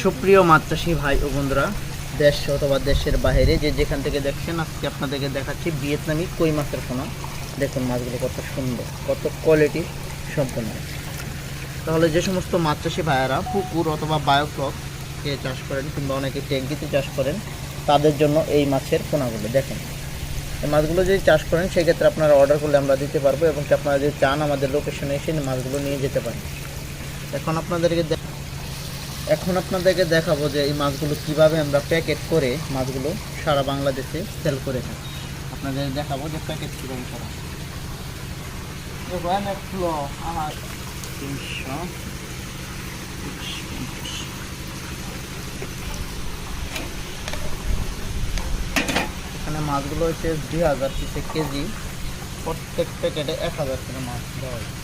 সুপ্রিয় মাছ চাষি ভাই ও বন্ধুরা দেশ অথবা দেশের বাইরে, যে যেখান থেকে দেখছেন, আজকে আপনাদেরকে দেখাচ্ছি ভিয়েতনামি কই মাছের পোনা দেখুন মাছগুলো কত সুন্দর, কত কোয়ালিটি সম্পন্ন। তাহলে যে সমস্ত চাষি ভাইয়েরা পুকুর অথবা বায়োফ্লক কে চাষ করেন কিংবা অনেকে ট্যাঙ্কিতে চাষ করেন, তাদের জন্য এই মাছের পোনাগুলো দেখেন। এই মাছগুলো যদি চাষ করেন, সেক্ষেত্রে আপনারা অর্ডার করলে আমরা দিতে পারব এবং আপনারা যদি চান আমাদের লোকেশনে এসে মাছগুলো নিয়ে যেতে পারেন। এখন আপনাদেরকে এখন আপনাদেরকে দেখাবো যে এই মাছগুলো কীভাবে আমরা প্যাকেট করে মাছগুলো সারা বাংলাদেশে সেল করে থাকি। আপনাদের দেখাবো যে প্যাকেট কীভাবে করা তিনশো এখানে মাছগুলো হচ্ছে দুই হাজার পিসে কেজি। প্রত্যেক প্যাকেটে এক হাজার করে মাছ দেওয়া হয়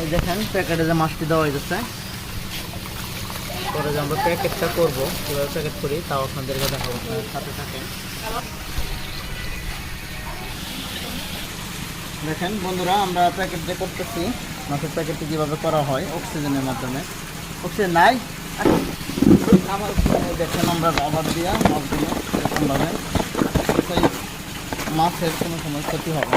এই দেখেন, প্যাকেটে যে মাছটি দেওয়া হয়েছে পরে যে আমরা প্যাকেটটা করব, কীভাবে প্যাকেট করি, তাও আপনাদেরকে দেখাবো সাথে থাকেন। দেখেন, বন্ধুরা, আমরা প্যাকেট যে করতেছি, মাছের প্যাকেটটি কীভাবে করা হয়, অক্সিজেনের মাধ্যমে। অক্সিজেন নাই? আমার দেখেন, আমরা রাবার দিয়া মাছগুলো এরকমভাবে। মাছের কোনো সময় ক্ষতি হবে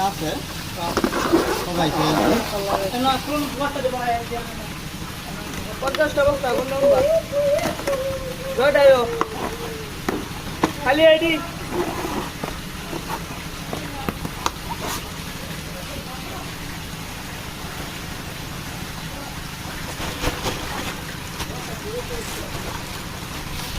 আছে সবাইকে পঞ্চাশটা বক্তা কোন নম্বর খালি আইডি